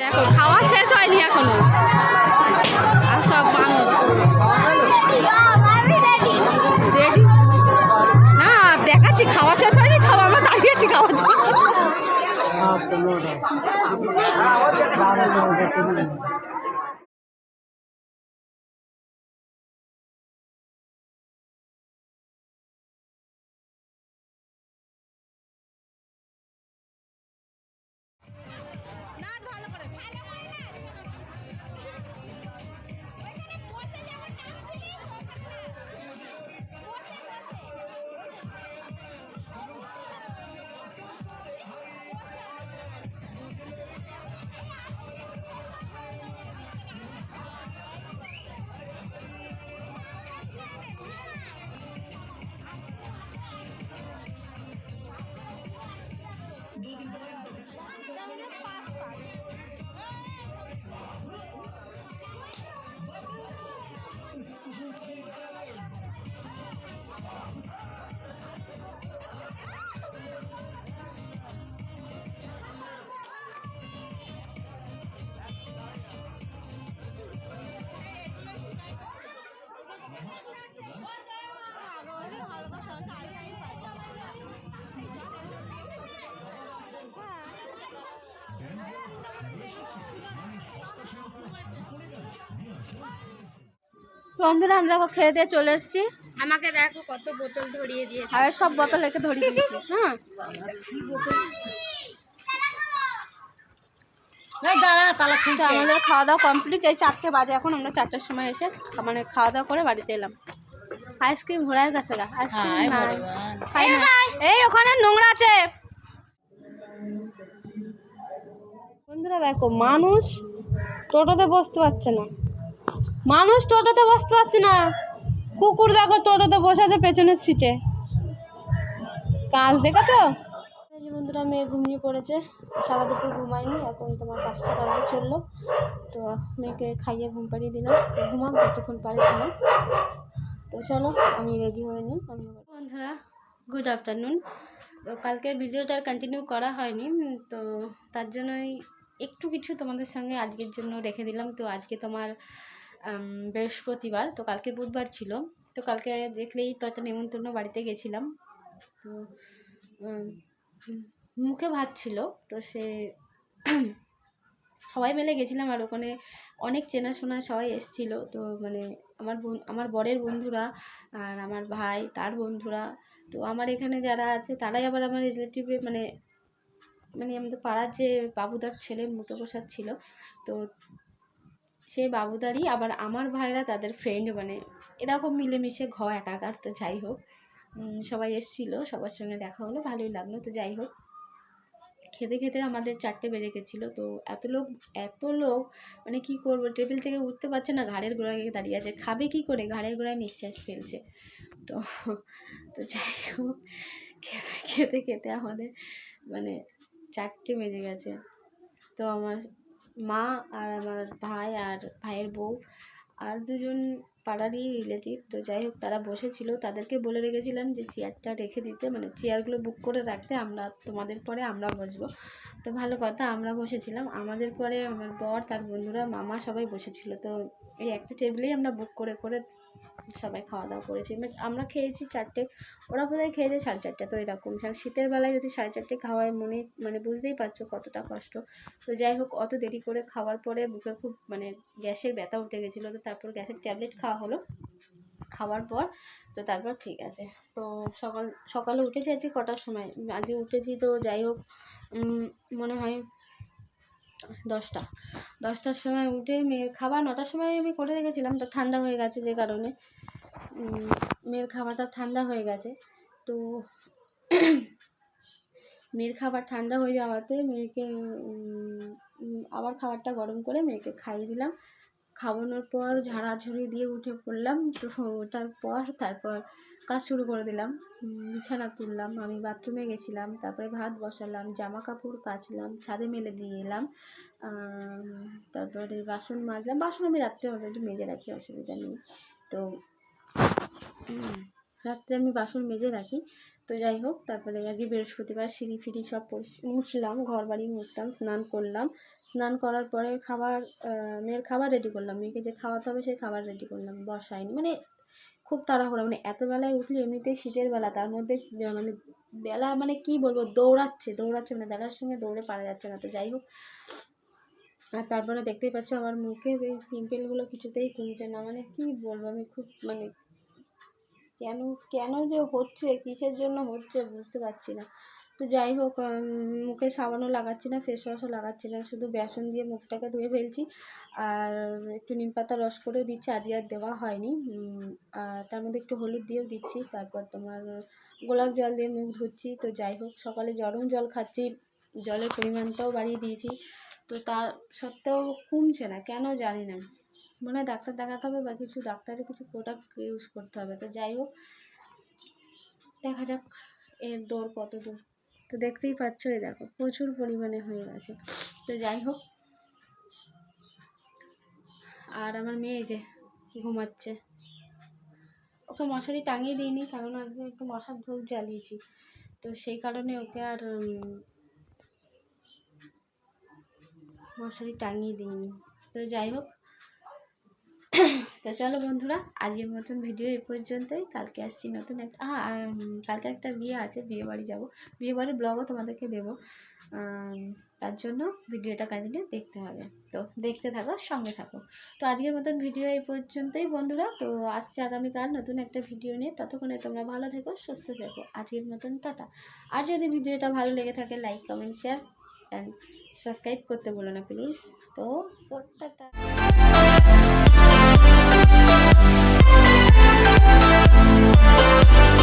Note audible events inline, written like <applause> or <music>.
দেখো, খাওয়া শেষ হয়নি এখনও। আর সব মানুষ না, দেখাচ্ছি, খাওয়া শেষ হয়নি, সব আমরা দাঁড়িয়েছি খাওয়ার জন্য। বন্ধুরা আমরা খেয়ে দিয়ে চলে এসেছি। আমাকে দেখো কত বোতল ধরিয়ে দিয়েছে। আর সব বোতল একে ধরিয়ে দিয়েছি। হ্যাঁ দাঁড়া তালা তো আমাদের খাওয়া দাওয়া কমপ্লিট এই চারটে বাজে এখন আমরা চারটার সময় এসে মানে খাওয়া দাওয়া করে বাড়িতে এলাম। আইসক্রিম ঘোরায় গেছে গা। আইসক্রিম না। এই ওখানে নোংরা আছে। বন্ধুরা দেখো, মানুষ টোটোতে বসতে পারছে না। মানুষ টোটোতে বসতে পারছে না। কুকুর দেখো টোটোতে বসে আছে পেছনের সিটে। কাজ দেখেছ? বন্ধুরা, মেয়ে ঘুমিয়ে পড়েছে। সারা দুপুর ঘুমায়নি, এখন তোমার পাঁচটা বাজে চলল। তো মেয়েকে খাইয়ে ঘুম পাড়িয়ে দিলাম। ঘুমাক, যতক্ষণ পারে ঘুমাক। তো চলো, আমি রেডি হয়ে নিই, আমি বন্ধুরা গুড আফটারনুন তো কালকে ভিডিওটা কন্টিনিউ করা হয়নি, তো তার জন্যই একটু কিছু তোমাদের সঙ্গে আজকের জন্য রেখে দিলাম। তো আজকে তোমার বৃহস্পতিবার, তো কালকে বুধবার ছিল। তো কালকে দেখলেই তো একটা নেমন্তন্ন বাড়িতে গেছিলাম। তো মুখে ভাত ছিল, তো সে <clears throat> সবাই মিলে গেছিলাম আর ওখানে অনেক চেনাশোনা সবাই এসছিল। তো মানে আমার বোন, আমার বরের বন্ধুরা আর আমার ভাই, তার বন্ধুরা। তো আমার এখানে যারা আছে, তারাই আবার আমার রিলেটিভে মানে মানে আমাদের পাড়ার যে বাবুদার ছেলের মুখে প্রসাদ ছিল, তো সেই বাবুদারই আবার আমার ভাইরা তাদের ফ্রেন্ড মানে এরকম মিলেমিশে ঘ একাকার, তো যাই হোক সবাই এসেছিল, সবার সঙ্গে দেখা হলো, ভালোই লাগল, তো যাই হোক। খেতে খেতে আমাদের চারটে বেজে গেছিল, তো এত লোক এত লোক মানে কি করব, টেবিল থেকে উঠতে পারছে না, ঘাড়ের গোড়ায় দাঁড়িয়ে আছে, খাবে কি করে, ঘাড়ের গোড়ায় নিঃশ্বাস ফেলছে। তো তো যাই হোক, খেতে খেতে খেতে আমাদের মানে চারটে বেজে গেছে। তো আমার মা আর আমার ভাই আর ভাইয়ের বউ আর দুজন পাড়ারই রিলেটিভ তো যাই হোক, তারা বসেছিল। তাদেরকে বলে রেখেছিলাম যে চেয়ারটা রেখে দিতে মানে চেয়ারগুলো বুক করে রাখতে। আমরা, তোমাদের পরে আমরা বসবো। তো ভালো কথা, আমরা বসেছিলাম। আমাদের পরে আমার বর, তার বন্ধুরা, মামা সবাই বসেছিল। তো এই একটা টেবিলেই আমরা বুক করে করে সবাই খাওয়া দাওয়া করেছি আমরা খেয়েছি চারটে, ওরা বোধহয় খেয়েছে সাড়ে চারটে, তো এরকম। কারণ শীতের বেলায় যদি সাড়ে চারটে খাওয়ায় মনে মানে বুঝতেই পারছ কতটা কষ্ট। তো যাই হোক, অত দেরি করে খাওয়ার পরে বুকে খুব মানে গ্যাসের ব্যথা উঠে গেছিল। তো তারপর গ্যাসের ট্যাবলেট খাওয়া হলো। খাওয়ার পর, তো তারপর ঠিক আছে। তো সকাল, সকালে উঠেছি আজকে কটার সময়? আজকে উঠেছি তো যাই হোক মনে হয় দশটা। দশটার সময় উঠে মেয়ের খাবার, নটার সময় আমি করে রেখেছিলাম, তো ঠান্ডা হয়ে গেছে যে কারণে। মেয়ের খাবারটা ঠান্ডা হয়ে গেছে। তো <coughs> মেয়ের খাবার ঠান্ডা হয়ে যাওয়াতে মেয়েকে আবার খাবারটা গরম করে মেয়েকে খাইয়ে দিলাম। খাওয়ানোর পর ঝাড়া ঝাড়াঝুড়ি দিয়ে উঠে পড়লাম। তো ওঠার পর তারপর কাজ শুরু করে দিলাম। বিছানা তুললাম, আমি বাথরুমে গেছিলাম, তারপরে ভাত বসালাম জামা কাপড় কাচলাম, ছাদে মেলে দিয়ে এলাম তারপরে বাসন মাজলাম। বাসন আমি রাত্রে অলরেডি মেজে রাখি, অসুবিধা নেই। তো রাত্রে আমি বাসন মেজে রাখি। তো যাই হোক, তারপরে আজকে বৃহস্পতিবার, সিঁড়ি ফিড়ি সব মুছলাম ঘর বাড়ি মুছলাম, স্নান করলাম। স্নান করার পরে খাবার মেয়ের খাবার রেডি করলাম। মেয়েকে যে খাওয়াতে হবে সেই খাবার রেডি করলাম বসাইনি মানে খুব তাড়াহুড়ো। মানে এত বেলায় উঠলে এমনিতেই শীতের বেলা, তার মধ্যে মানে বেলা মানে কি বলব, দৌড়াচ্ছে দৌড়াচ্ছে মানে বেলার সঙ্গে দৌড়ে পারা যাচ্ছে না। তো যাই হোক, আর তারপরে দেখতেই পাচ্ছ আমার মুখে এই পিম্পলগুলো কিছুতেই কমছে না। মানে কি বলব, আমি খুব মানে কেন কেন যে হচ্ছে, কিসের জন্য হচ্ছে বুঝতে পারছি না। তো যাই হোক মুখে সাবানও লাগাচ্ছি না ফেস ওয়াশও লাগাচ্ছি না, শুধু বেসন দিয়ে মুখটাকে ধুয়ে ফেলছি। আর একটু নিম পাতা রস করেও দিচ্ছি, আজকে আর দেওয়া হয়নি। আর তার মধ্যে একটু হলুদ দিয়েও দিচ্ছি, তারপর তোমার গোলাপ জল দিয়ে মুখ ধুচ্ছি। তো যাই হোক, সকালে গরম জল খাচ্ছি, জলের পরিমাণটাও বাড়িয়ে দিয়েছি। তো তা সত্ত্বেও কমছে না, কেন জানি না। মনে হয় ডাক্তার দেখাতে হবে বা কিছু, ডাক্তারের কিছু প্রোডাক্ট ইউজ করতে হবে। তো যাই হোক, দেখা যাক এর দৌড় কত দূর তো দেখতেই পাচ্ছ এই দেখো, প্রচুর পরিমাণে হয়ে গেছে। তো যাই হোক, আর আমার মেয়ে যে ঘুমাচ্ছে। ওকে মশারি টাঙিয়ে দিইনি, কারণ আজকে একটু মশার ধূপ জ্বালিয়েছি। তো সেই কারণে ওকে আর মশারি টাঙিয়ে দিইনি। তো যাই হোক তো চলো বন্ধুরা, আজকের মতন ভিডিও এই পর্যন্তই। কালকে আসছি নতুন একটা কালকে একটা বিয়ে আছে, বিয়ে বাড়ি যাব। বিয়ে বাড়ির ব্লগও তোমাদেরকে দেবো। তার জন্য ভিডিওটা কন্টিনিউ দেখতে হবে। তো দেখতে থাকো, সঙ্গে থাকো। তো আজকের মতন ভিডিও এই পর্যন্তই বন্ধুরা। তো আসছে আগামীকাল নতুন একটা ভিডিও নিয়ে। ততক্ষণে তোমরা ভালো থেকো, সুস্থ থেকো। আজকের মতন টাটা। আর যদি ভিডিওটা ভালো লেগে থাকে like comment share and subscribe করতে বলো না প্লিজ তো সো টাটা। Música